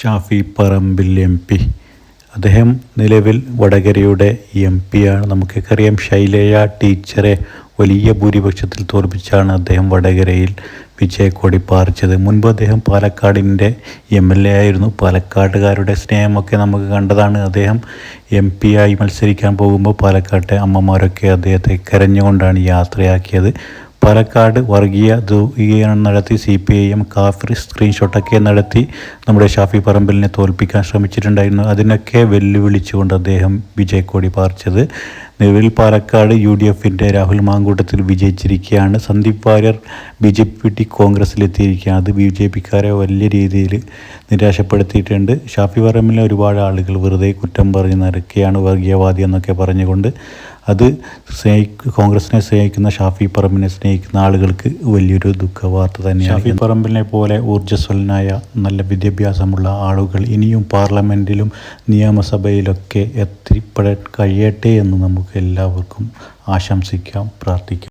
Shafi Parambil M P. അദ്ദേഹം നിലവിൽ വടകരയുടെ M ആണ്. നമുക്കൊക്കെ അറിയാം ശൈലജ ടീച്ചറെ വലിയ ഭൂരിപക്ഷത്തിൽ തോൽപ്പിച്ചാണ് അദ്ദേഹം വടകരയിൽ വിജയക്കോടി പാറിച്ചത്. മുൻപ് അദ്ദേഹം പാലക്കാടിന്റെ എം എൽ എ ആയിരുന്നു. പാലക്കാട്ടുകാരുടെ സ്നേഹമൊക്കെ നമുക്ക് കണ്ടതാണ്. അദ്ദേഹം എം പി ആയി മത്സരിക്കാൻ പോകുമ്പോൾ പാലക്കാട്ടെ അമ്മമാരൊക്കെ അദ്ദേഹത്തെ കരഞ്ഞുകൊണ്ടാണ് യാത്രയാക്കിയത്. പാലക്കാട് വർഗീയ ധ്രുവീകരണം നടത്തി സി പി ഐ എം കാഫിർ സ്ക്രീൻഷോട്ടൊക്കെ നടത്തി നമ്മുടെ ഷാഫി പറമ്പലിനെ തോൽപ്പിക്കാൻ ശ്രമിച്ചിട്ടുണ്ടായിരുന്നു. അതിനൊക്കെ വെല്ലുവിളിച്ചുകൊണ്ട് അദ്ദേഹം വിജയക്കോടി പാർച്ചത്. നിലവിൽ പാലക്കാട് യു ഡി എഫിന്റെ Rahul Mamkootathil വിജയിച്ചിരിക്കുകയാണ്. Sandeep Warrier B J P T കോൺഗ്രസ്സിലെത്തിയിരിക്കുകയാണ് അത് ബി ജെ പിക്കാരെ വലിയ രീതിയിൽ നിരാശപ്പെടുത്തിയിട്ടുണ്ട്. ഷാഫി പറമ്പിലെ ഒരുപാട് ആളുകൾ വെറുതെ കുറ്റം പറഞ്ഞ് നിരക്കുകയാണ് വർഗീയവാദി എന്നൊക്കെ പറഞ്ഞുകൊണ്ട് അത് കോൺഗ്രസിനെ സ്നേഹിക്കുന്ന ഷാഫി പറമ്പിനെ സ്നേഹിക്കുന്ന ആളുകൾക്ക് വലിയൊരു ദുഃഖ വാർത്ത തന്നെയാണ്. ഷാഫി പറമ്പിനെ പോലെ ഊർജസ്വലനായ നല്ല വിദ്യാഭ്യാസമുള്ള ആളുകൾ ഇനിയും പാർലമെന്റിലും നിയമസഭയിലൊക്കെ എത്തിപ്പെടാൻ കഴിയട്ടെ എന്ന് നമുക്ക് എല്ലാവർക്കും ആശംസിക്കാം പ്രാർത്ഥിക്കാം.